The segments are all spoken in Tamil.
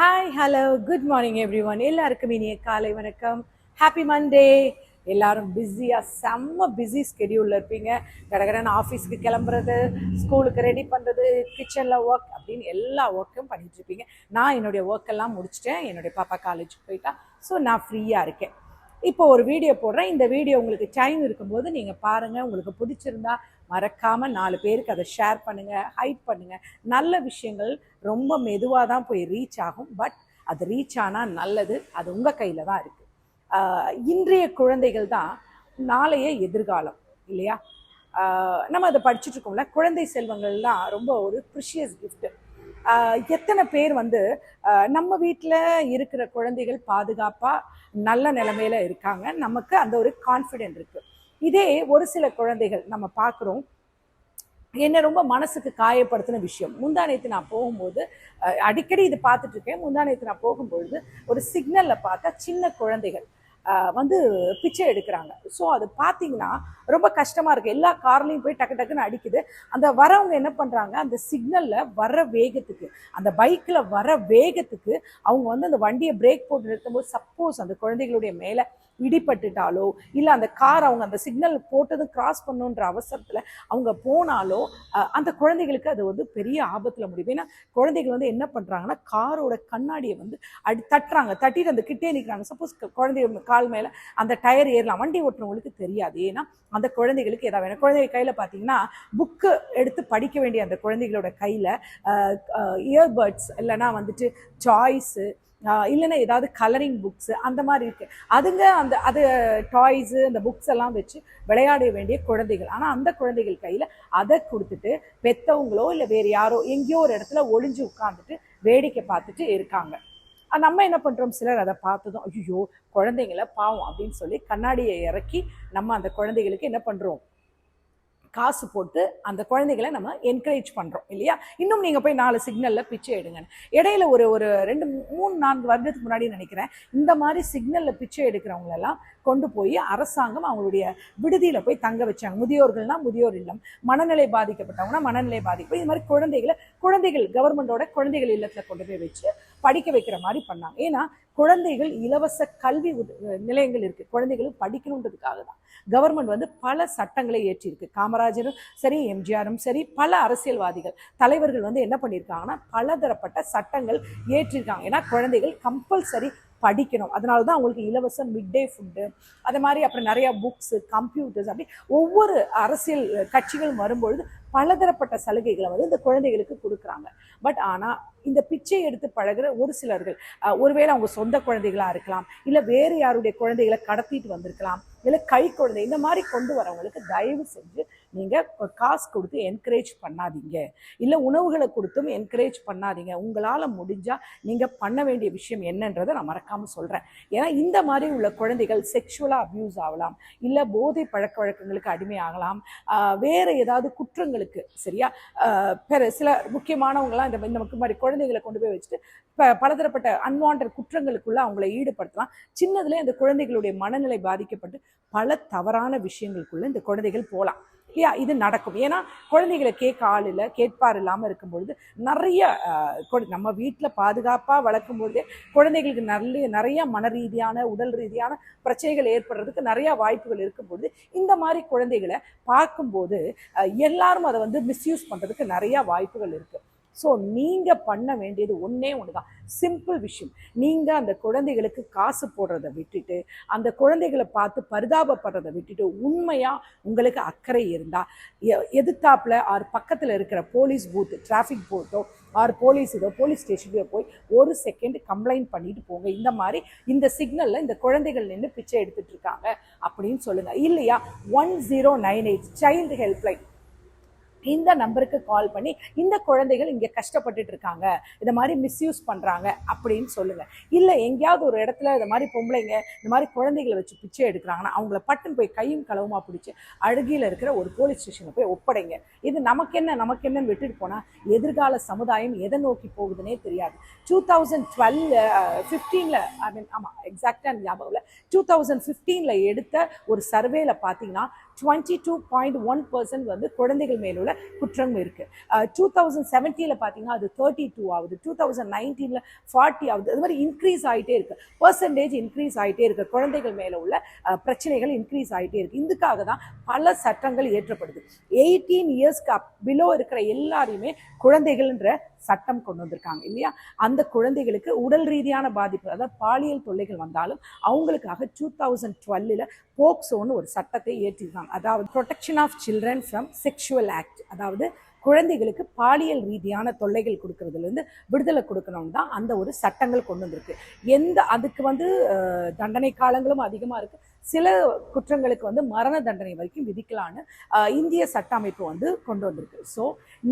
Hi hello good morning everyone எல்லாருக்கும் இனிய காலை வணக்கம். ஹாப்பி மண்டே எல்லாரும் பிஸியாக செம்ம பிஸி ஸ்கெடியூலில் இருப்பீங்க. கடகடன்னு ஆஃபீஸ்க்கு கிளம்புறது ஸ்கூலுக்கு ரெடி பண்ணுறது கிச்சனில் ஒர்க் அப்படின்னு எல்லா ஒர்க்கும் பண்ணிகிட்ருப்பீங்க நான் என்னுடைய ஒர்க்கெல்லாம் முடிச்சிட்டேன். என்னுடைய பாப்பா காலேஜுக்கு போயிட்டா. ஸோ நான் ஃப்ரீயாக இருக்கேன். இப்போ ஒரு வீடியோ போடுறேன். இந்த வீடியோ உங்களுக்கு டைம் இருக்கும்போது நீங்கள் பாருங்கள் உங்களுக்கு பிடிச்சிருந்தா மறக்காமல் நாலு பேருக்கு அதை ஷேர் பண்ணுங்கள் ஹைட் பண்ணுங்கள் நல்ல விஷயங்கள் ரொம்ப மெதுவாக தான் போய் ரீச் ஆகும். பட் அது ரீச் ஆனால் நல்லது. அது உங்கள் கையில் தான் இருக்குது இன்றைய குழந்தைகள் தான் நாளைய எதிர்காலம் இல்லையா? நம்ம அதை படிச்சுட்டு இருக்கோம்ல. குழந்தை செல்வங்கள்லாம் ரொம்ப ஒரு ப்ரிஷியஸ் கிஃப்ட்டு எத்தனை பேர் வந்து நம்ம வீட்டில் இருக்கிற குழந்தைகள் பாதுகாப்பாக நல்ல நிலமையில இருக்காங்க. நமக்கு அந்த ஒரு கான்ஃபிடென்ட் இருக்குது இதே ஒரு சில குழந்தைகள் நம்ம பார்க்குறோம். என்ன ரொம்ப மனசுக்கு காயப்படுத்தின விஷயம். முந்தானயத்து நான் போகும்போது அடிக்கடி இது பார்த்துட்ருக்கேன் முந்தானயத்து முந்தா நான் போகும்பொழுது ஒரு சிக்னலில் பார்த்தா சின்ன குழந்தைகள் வந்து பிச்சை எடுக்கிறாங்க. ஸோ அது பார்த்தீங்கன்னா ரொம்ப கஷ்டமாக இருக்குது எல்லா கார்லேயும் போய் டக்கு டக்குன்னு அடிக்குது. அந்த வரவங்க என்ன பண்ணுறாங்க அந்த சிக்னலில் வர வேகத்துக்கு அந்த பைக்கில் வர வேகத்துக்கு அவங்க வந்து அந்த வண்டியை பிரேக் போட்டு நிறுத்தும்போது சப்போஸ் அந்த குழந்தைகளுடைய மேலே இடிபட்டுட்டாலோ இல்லை அந்த கார் அவங்க அந்த சிக்னல் போட்டதும் கிராஸ் பண்ணுன்ற அவசரத்தில் அவங்க போனாலோ அந்த குழந்தைகளுக்கு அது வந்து பெரிய ஆபத்தில் முடியும். ஏன்னா குழந்தைகள் வந்து என்ன பண்ணுறாங்கன்னா காரோட கண்ணாடியை வந்து அடி தட்டுறாங்க. தட்டிட்டு அந்த கிட்டே நிற்கிறாங்க சப்போஸ் குழந்தை கால் மேலே அந்த டயர் ஏறலாம். வண்டி ஓட்டுறவங்களுக்கு தெரியாது. ஏன்னா அந்த குழந்தைகளுக்கு ஏதாவது வேணும். குழந்தைங்க கையில் பார்த்தீங்கன்னா புக்கு எடுத்து படிக்க வேண்டிய அந்த குழந்தைகளோட கையில் இயர்பட்ஸ் இல்லைன்னா வந்துட்டு சாய்ஸு இல்லைன்னா ஏதாவது கலரிங் புக்ஸு அந்த மாதிரி இருக்குது அதுங்க அந்த அது டாய்ஸு அந்த புக்ஸ் எல்லாம் வச்சு விளையாட வேண்டிய குழந்தைகள். ஆனால் அந்த குழந்தைகள் கையில் அதை கொடுத்துட்டு பெத்தவங்களோ இல்லை வேறு யாரோ எங்கேயோ ஒரு இடத்துல ஒளிஞ்சு உட்காந்துட்டு வேடிக்கை பார்த்துட்டு இருக்காங்க. நம்ம என்ன பண்ணுறோம் சிலர் அதை பார்த்ததும் ஐயோ குழந்தைங்கள பாவம் அப்படின்னு சொல்லி கண்ணாடியை இறக்கி நம்ம அந்த குழந்தைகளுக்கு என்ன பண்ணுறோம் காசு போட்டு அந்த குழந்தைகளை நம்ம என்கரேஜ் பண்ணுறோம் இல்லையா? இன்னும் நீங்கள் போய் நாலு சிக்னலில் பிச்சை எடுங்க இடையில ஒரு ஒரு ரெண்டு மூணு நான்கு வருடத்துக்கு முன்னாடி நினைக்கிறேன். இந்த மாதிரி சிக்னலில் பிச்சை எடுக்கிறவங்களெல்லாம் கொண்டு போய் அரசாங்கம் அவங்களுடைய விடுதியில் போய் தங்க வச்சாங்க. முதியோர்கள்னா முதியோர் இல்லம் மனநிலை பாதிக்கப்பட்டவங்கன்னா மனநிலை பாதிப்பு. இது மாதிரி குழந்தைகளை குழந்தைகள் கவர்மெண்டோட குழந்தைகள் இல்லத்தில் கொண்டு போய் வச்சு படிக்க வைக்கிற மாதிரி பண்ணாங்க. ஏன்னா குழந்தைகள் இலவச கல்வி நிலையங்கள் இருக்கு. குழந்தைகளும் படிக்கணுன்றதுக்காக தான். கவர்மெண்ட் வந்து பல சட்டங்களை ஏற்றியிருக்கு காமராஜரும் சரி எம்ஜிஆரும் சரி பல அரசியல்வாதிகள் தலைவர்கள் வந்து என்ன பண்ணியிருக்காங்கன்னா பலதரப்பட்ட சட்டங்கள் ஏற்றிருக்காங்க. ஏன்னா குழந்தைகள் கம்பல்சரி படிக்கணும். அதனால தான் அவங்களுக்கு இலவச மிட் டே ஃபுட்டு அது மாதிரி அப்புறம் நிறைய புக்ஸு கம்ப்யூட்டர்ஸ் அப்படி ஒவ்வொரு அரசியல் கட்சிகளும் வரும்பொழுது பலதரப்பட்ட சலுகைகளை வந்து இந்த குழந்தைகளுக்கு கொடுக்குறாங்க. பட் ஆனால் இந்த பிச்சை எடுத்து பழகுற ஒரு சிலர்கள் ஒருவேளை அவங்க சொந்த குழந்தைகளாக இருக்கலாம் இல்லை வேறு யாருடைய குழந்தைகளை கடத்திட்டு வந்திருக்கலாம் இல்லை கை குழந்தை இந்த மாதிரி கொண்டு வரவங்களுக்கு தயவு செஞ்சு நீங்கள் காசு கொடுத்து என்கரேஜ் பண்ணாதீங்க. இல்லை உணவுகளை கொடுத்தும் என்கரேஜ் பண்ணாதீங்க. உங்களால் முடிஞ்சால் நீங்கள் பண்ண வேண்டிய விஷயம் என்னன்றதை நான் மறக்காமல் சொல்கிறேன் ஏன்னா இந்த மாதிரி உள்ள குழந்தைகள் செக்ஷுவலாக அப்யூஸ் ஆகலாம். இல்லை போதை பழக்க வழக்கங்களுக்கு அடிமையாகலாம் வேறு ஏதாவது குற்றங்களுக்கு சரியா? பெற பிற சில முக்கியமானவங்களாம் இந்த இந்த மாதிரி குழந்தைகளை கொண்டு போய் வச்சுட்டு பலதரப்பட்ட அன்வான்ட் குற்றங்களுக்குள்ள அவங்கள ஈடுபடுத்தலாம். சின்னதுல இந்த குழந்தைகளுடைய மனநிலை பாதிக்கப்பட்டு பல தவறான விஷயங்களுக்குள்ள இந்த குழந்தைகள் போகலாம். இல்லையா இது நடக்கும். ஏன்னா குழந்தைகளை கேட்க ஆள் இல்லை கேட்பார் இல்லாமல் இருக்கும்பொழுது நிறைய கொ- நம்ம வீட்டில் பாதுகாப்பாக வளர்க்கும் பொழுதே குழந்தைகளுக்கு நல்ல நிறைய மன ரீதியான உடல் ரீதியான பிரச்சனைகள் ஏற்படுறதுக்கு நிறைய வாய்ப்புகள் இருக்கும்பொழுது இந்த மாதிரி குழந்தைகளை பார்க்கும்போது எல்லாரும் அதை வந்து மிஸ்யூஸ் பண்ணுறதுக்கு நிறையா வாய்ப்புகள் இருக்குது ஸோ நீங்கள் பண்ண வேண்டியது ஒன்றே ஒன்று தான் சிம்பிள் விஷயம். நீங்கள் அந்த குழந்தைகளுக்கு காசு போடுறத விட்டுட்டு அந்த குழந்தைகளை பார்த்து பரிதாபப்படுறதை விட்டுட்டு உண்மையாக உங்களுக்கு அக்கறை இருந்தால் எதிர்த்தாப்பில் ஆர் பக்கத்தில் இருக்கிற போலீஸ் பூத்து டிராஃபிக் பூத்தோ ஆர் போலீஸ் இதோ போலீஸ் ஸ்டேஷன்லேயோ போய் ஒரு செகண்ட் கம்ப்ளைண்ட் பண்ணிட்டு போங்க. இந்த மாதிரி இந்த சிக்னலில் இந்த குழந்தைகள் நின்று பிச்சை எடுத்துட்டு இருக்காங்க அப்படின்னு சொல்லுங்கள் இல்லையா? One zero nine eight child helpline இந்த நம்பருக்கு கால் பண்ணி இந்த குழந்தைகள் இங்கே கஷ்டப்பட்டுட்டு இருக்காங்க இதை மாதிரி மிஸ்யூஸ் பண்ணுறாங்க அப்படின்னு சொல்லுங்கள் இல்லை எங்கேயாவது ஒரு இடத்துல இந்த மாதிரி பொம்பளைங்க இந்த மாதிரி குழந்தைகளை வச்சு பிச்சை எடுக்கிறாங்கன்னா அவங்கள பட்டுன்னு போய் கையும் களவுமா பிடிச்சி அழுகியில் இருக்கிற ஒரு போலீஸ் ஸ்டேஷனில் போய் ஒப்படைங்க. இது நமக்கு என்ன நமக்கு என்னன்னு விட்டுட்டு போனால் எதிர்கால சமுதாயம் எதை நோக்கி போகுதுன்னே தெரியாது. டூ தௌசண்ட் டுவெல் ஃபிஃப்டீனில் ஐ மீன் ஆமாம் எக்ஸாக்டாக ஞாபகம் இல்லை. டூ தௌசண்ட் ஃபிஃப்டீனில் எடுத்த ஒரு சர்வேல பார்த்தீங்கன்னா twenty two point one percent வந்து குழந்தைகள் மேலுள்ள குற்றம் இருக்கு. டூ தௌசண்ட் செவன்ட்டியில் பார்த்தீங்கன்னா அது தேர்ட்டி டூ ஆகுது டூ தௌசண்ட் நைன்டீனில் ஃபார்ட்டி ஆகுது. அது மாதிரி இன்க்ரீஸ் ஆகிட்டே இருக்கு. பர்சன்டேஜ் இன்க்ரீஸ் ஆகிட்டே இருக்கு. குழந்தைகள் மேலே உள்ள பிரச்சனைகள் இன்க்ரீஸ் ஆகிட்டே இருக்கு. இதுக்காக தான் பல சட்டங்கள் இயற்றப்படுது. எயிட்டீன் இயர்ஸ்க்கு அப் பிலோ இருக்கிற எல்லாரையுமே குழந்தைகள்ன்ற சட்டம் கொண்டு வந்திருக்காங்க இல்லையா? அந்த குழந்தைகளுக்கு உடல் ரீதியான பாதிப்பு அதாவது பாலியல் தொல்லைகள் வந்தாலும் அவங்களுக்காக டூ தௌசண்ட் டுவெல்லில் போக்சோன்னு ஒரு சட்டத்தை ஏற்றிருக்காங்க. அதாவது protection of children from sexual act அதாவது குழந்தைகளுக்கு பாலியல் ரீதியான தொல்லைகள் கொடுக்கறதுலேருந்து விடுதலை கொடுக்கணும்னு தான் அந்த ஒரு சட்டங்கள் கொண்டு வந்திருக்கு. எந்த அதுக்கு வந்து தண்டனை காலங்களும் அதிகமாக இருக்குது சில குற்றங்களுக்கு வந்து மரண தண்டனை வரைக்கும் விதிக்கலான்னு இந்திய சட்ட அமைப்பு வந்து கொண்டு வந்திருக்கு. ஸோ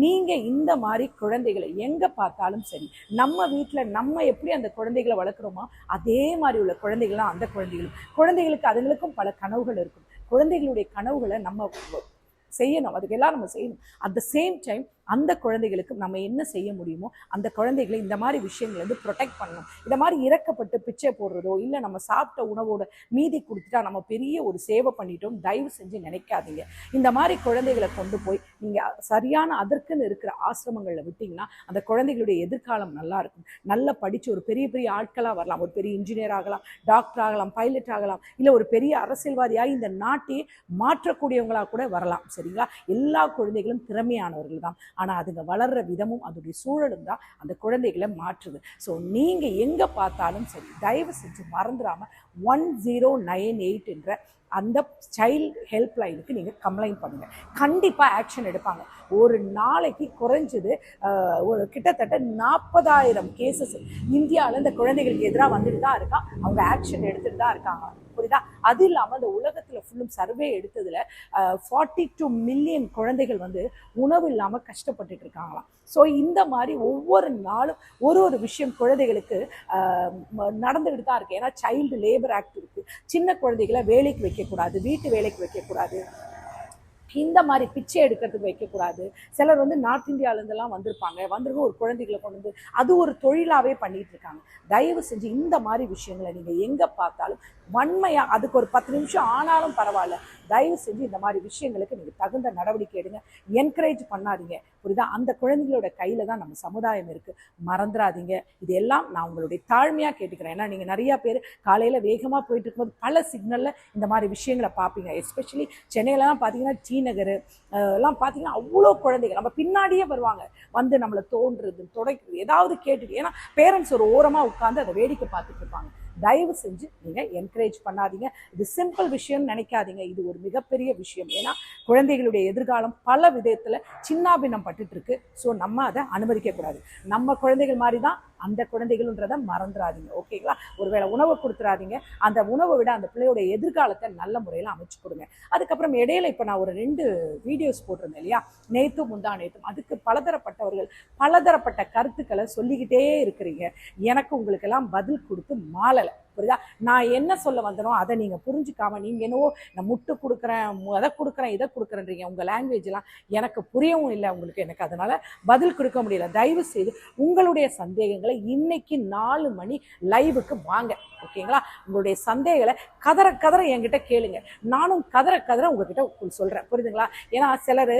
நீங்கள் இந்த மாதிரி குழந்தைகளை எங்கே பார்த்தாலும் சரி நம்ம வீட்டில் நம்ம எப்படி அந்த குழந்தைகளை வளர்க்குறோமோ அதே மாதிரி உள்ள குழந்தைகள்லாம் அந்த குழந்தைகளும் குழந்தைகளுக்கு அதுங்களுக்கும் பல கனவுகள் இருக்கும். குழந்தைகளுடைய கனவுகளை நம்ம செய்யணும். அதுக்கு எல்லாம் நம்ம செய்யணும். அட் த சேம் டைம் அந்த குழந்தைகளுக்கு நம்ம என்ன செய்ய முடியுமோ அந்த குழந்தைகளை இந்த மாதிரி விஷயங்களை வந்து ப்ரொடெக்ட் பண்ணணும். இந்த மாதிரி இறக்கப்பட்டு பிச்சை போடுறதோ இல்லை நம்ம சாப்பிட்ட உணவோட மீதி கொடுத்துட்டா நம்ம பெரிய ஒரு சேவை பண்ணிட்டோம் தயவு செஞ்சு நினைக்காதீங்க. இந்த மாதிரி குழந்தைகளை கொண்டு போய் நீங்கள் சரியான அதற்குன்னு இருக்கிற ஆசிரமங்களில் விட்டிங்கன்னா அந்த குழந்தைகளுடைய எதிர்காலம் நல்லா இருக்கும். நல்லா படித்து ஒரு பெரிய பெரிய ஆட்களாக வரலாம். ஒரு பெரிய இன்ஜினியர் ஆகலாம் டாக்டர் ஆகலாம் பைலட் ஆகலாம் இல்லை ஒரு பெரிய அரசியல்வாதியாக இந்த நாட்டையே மாற்றக்கூடியவங்களாக கூட வரலாம். சரிங்களா? எல்லா குழந்தைகளும் திறமையானவர்கள் தான். ஆனால் அதுங்க வளர்கிற விதமும் அதோடைய சூழலும் தான் அந்த குழந்தைகளை மாற்றுது. ஸோ நீங்கள் எங்கே பார்த்தாலும் சரி தயவு செஞ்சு மறந்துடாமல் ஒன் ஜீரோ நைன் எயிட் என்ற அந்த சைல்ட் ஹெல்ப் லைனுக்கு நீங்கள் கம்ப்ளைண்ட் பண்ணுங்கள் கண்டிப்பாக ஆக்ஷன் எடுப்பாங்க. ஒரு நாளைக்கு குறைஞ்சது ஒரு கிட்டத்தட்ட நாற்பதாயிரம் கேசஸ் இந்தியாவில் இந்த குழந்தைகளுக்கு எதிராக வந்துட்டு தான் இருக்கா? அவங்க ஆக்ஷன் எடுத்துகிட்டு தான் இருக்காங்க. புரியுதா? அது இல்லாமல் அந்த உலகத்தில் ஃபுல்லும் சர்வே எடுத்ததில் ஃபார்ட்டி டூ மில்லியன் குழந்தைகள் வந்து உணவு இல்லாமல் கஷ்டப்பட்டுட்டு இருக்காங்களாம். ஸோ இந்த மாதிரி ஒவ்வொரு நாளும் ஒரு ஒரு விஷயம் குழந்தைகளுக்கு நடந்துகிட்டு நடந்துக்கிட்டு தான் இருக்குது ஏன்னா சைல்டு லேபர் ஆக்ட் இருக்குது சின்ன குழந்தைகளை வேலைக்கு வைக்கக்கூடாது வீட்டு வேலைக்கு வைக்கக்கூடாது. இந்த மாதிரி பிச்சை எடுக்கிறதுக்கு வைக்கக்கூடாது. சிலர் வந்து நார்த் இந்தியாவிலேருந்துலாம் வந்திருப்பாங்க. வந்திருக்க ஒரு குழந்தைகளை கொண்டு வந்து அது ஒரு தொழிலாகவே பண்ணிகிட்டு இருக்காங்க தயவு செஞ்சு இந்த மாதிரி விஷயங்களை நீங்கள் எங்கே பார்த்தாலும் வன்மையாக அதுக்கு ஒரு பத்து நிமிஷம் ஆனாலும் பரவாயில்ல. தயவு செஞ்சு இந்த மாதிரி விஷயங்களுக்கு நீங்கள் தகுந்த நடவடிக்கை எடுங்க. என்கரேஜ் பண்ணாதீங்க. புரியுதா? அந்த குழந்தைகளோட கையில் தான் நம்ம சமுதாயம் இருக்குது மறந்துடாதீங்க இது எல்லாம் நான் உங்களுடைய தாழ்மையாக கேட்டுக்கிறேன். ஏன்னா நீங்கள் நிறையா பேர் காலையில் வேகமாக போயிட்டு இருக்கும்போது பல சிக்னலில் இந்த மாதிரி விஷயங்களை பார்ப்பீங்க. எஸ்பெஷலி சென்னையிலலாம் பார்த்தீங்கன்னா டி நகர் எல்லாம் பார்த்தீங்கன்னா அவ்வளோ குழந்தைகள். நம்ம பின்னாடியே வருவாங்க. வந்து நம்மளை தோன்றுறது துடைக்கிறது ஏதாவது கேட்டுட்டு ஏன்னா பேரண்ட்ஸ் ஒரு ஓரமாக உட்காந்து அதை வேடிக்கை பார்த்துட்டு இருப்பாங்க. தயவு செஞ்சு நீங்கள் என்கரேஜ் பண்ணாதீங்க. இது சிம்பிள் விஷயம்னு நினைக்காதீங்க. இது ஒரு மிகப்பெரிய விஷயம். ஏன்னா குழந்தைகளுடைய எதிர்காலம் பல விதத்தில் சின்னாபின்னம் பட்டுட்டு இருக்கு. ஸோ நம்ம அதை அனுமதிக்கக்கூடாது. நம்ம குழந்தைகள் மாதிரி தான் அந்த குழந்தைகள்ன்றதை மறந்துடாதீங்க ஓகேங்களா? ஒருவேளை உணவை கொடுத்துறாதீங்க. அந்த உணவை விட அந்த பிள்ளையோட எதிர்காலத்தை நல்ல முறையில் அமைச்சு கொடுங்க. அதுக்கப்புறம் இடையில இப்போ நான் ஒரு ரெண்டு வீடியோஸ் போட்டிருந்தேன் இல்லையா? நேத்தும் முந்தா நேத்தும். அதுக்கு பலதரப்பட்டவர்கள் பலதரப்பட்ட கருத்துக்களை சொல்லிக்கிட்டே இருக்கிறீங்க. எனக்கு உங்களுக்கெல்லாம் பதில் கொடுத்து மாளலை. புரியுதா? நான் என்ன சொல்ல வந்தனோ அதை நீங்கள் புரிஞ்சுக்காம நீங்கள் என்னவோ நான் முட்டு கொடுக்குறேன் அதை கொடுக்குறேன் இதை கொடுக்குறேன்றீங்க. உங்கள் லாங்குவேஜ்லாம் எனக்கு புரியவும் இல்லை உங்களுக்கு. எனக்கு அதனால் பதில் கொடுக்க முடியல. தயவு செய்து உங்களுடைய சந்தேகங்களை இன்னைக்கு நாலு மணி லைவுக்கு வாங்க. ஓகேங்களா? உங்களுடைய சந்தேகங்களை கதற கதற என்கிட்ட கேளுங்க. நானும் கதற கதற உங்ககிட்ட சொல்கிறேன் புரியுதுங்களா? ஏன்னா சிலர்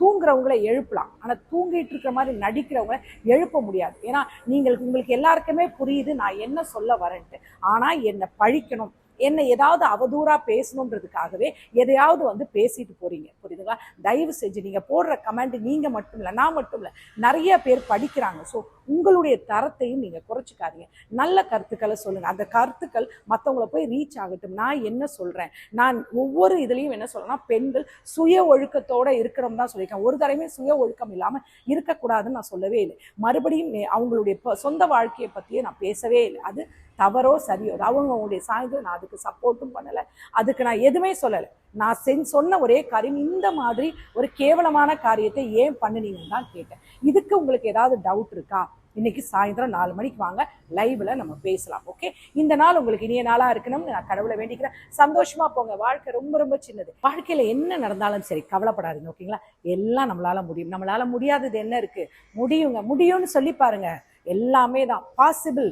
தூங்குறவங்களை எழுப்பலாம். ஆனால் தூங்கிட்டு இருக்கிற மாதிரி நடிக்கிறவங்கள எழுப்ப முடியாது. ஏன்னா நீங்கள் உங்களுக்கு எல்லாருக்குமே புரியுது நான் என்ன சொல்ல வரேன்ட்டு. ஆனால் என்னை பழிக்கணும். என்னை ஏதாவது அவதூறாக பேசணுன்றதுக்காகவே எதையாவது வந்து பேசிட்டு போகிறீங்க புரியுதுங்களா? தயவு செஞ்சு நீங்கள் போடுற கமெண்ட் நீங்கள் மட்டும் இல்லை நான் மட்டும் இல்லை நிறைய பேர் படிக்கிறாங்க. ஸோ உங்களுடைய தரத்தையும் நீங்கள் குறைச்சிக்காதீங்க. நல்ல கருத்துக்களை சொல்லுங்கள் அந்த கருத்துக்கள் மற்றவங்கள போய் ரீச் ஆகட்டும். நான் என்ன சொல்கிறேன் நான் ஒவ்வொரு இதுலேயும் என்ன சொல்றேன்னா பெண்கள் சுய ஒழுக்கத்தோடு இருக்கிறோம் தான் சொல்லியிருக்கேன். ஒரு தடவையுமே சுய ஒழுக்கம் இல்லாமல் இருக்கக்கூடாதுன்னு நான் சொல்லவே இல்லை. மறுபடியும் அவங்களுடைய சொந்த வாழ்க்கையை பற்றியே நான் பேசவே இல்லை. அது தவறோ சரியோ அவங்க உங்களுடைய சாயந்தரம் நான் அதுக்கு சப்போர்ட்டும் பண்ணலை. அதுக்கு நான் எதுவுமே சொல்லலை. நான் சென் சொன்ன ஒரே காரியம் இந்த மாதிரி ஒரு கேவலமான காரியத்தை ஏன் பண்ணுனீங்கன்னு தான் கேட்டேன். இதுக்கு உங்களுக்கு ஏதாவது டவுட் இருக்கா? இன்னைக்கு சாயந்தரம் நாலு மணிக்கு வாங்க லைவ்ல நம்ம பேசலாம் ஓகே இந்த நாள் உங்களுக்கு இனிய நாளா இருக்கணும்னு நான் கடவுளை வேண்டிக்கிறேன். சந்தோஷமா போங்க. வாழ்க்கை ரொம்ப ரொம்ப சின்னது. வாழ்க்கையில என்ன நடந்தாலும் சரி கவலைப்படாதீங்க ஓகேங்களா எல்லாம் நம்மளால முடியும். நம்மளால முடியாதது என்ன இருக்கு? முடியுங்க. முடியும்னு சொல்லி பாருங்க. எல்லாமே தான் பாசிபிள்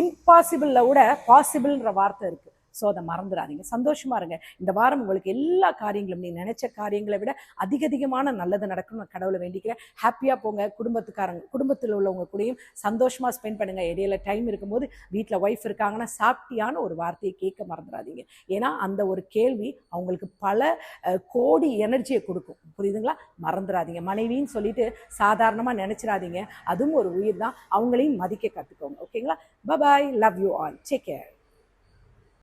இம்பாசிபிளில் விட பாசிபிள்ன்ற வார்த்தை இருக்கு. ஸோ அதை மறந்துடாதீங்க. சந்தோஷமாக இருங்க. இந்த வாரம் உங்களுக்கு எல்லா காரியங்களும் நீ நினைச்ச காரியங்களை விட அதிக அதிகமான நல்லது நடக்கணும் நான் கடவுளை வேண்டிக்கிறேன். ஹாப்பியாக போங்க. குடும்பத்துக்காரங்க குடும்பத்தில் உள்ளவங்க கூடயும் சந்தோஷமாக ஸ்பெண்ட் பண்ணுங்கள் இடையில டைம் இருக்கும்போது வீட்டில் ஒய்ஃப் இருக்காங்கன்னா சாப்பிட்டியான ஒரு வார்த்தையை கேட்க மறந்துடாதீங்க. ஏன்னா அந்த ஒரு கேள்வி அவங்களுக்கு பல கோடி எனர்ஜியை கொடுக்கும். புரியுதுங்களா? மறந்துடாதீங்க. மனைவின்னு சொல்லிட்டு சாதாரணமாக நினச்சிடாதீங்க. அதுவும் ஒரு உயிர் தான். அவங்களையும் மதிக்க கற்றுக்கோங்க ஓகேங்களா bye bye love you all take care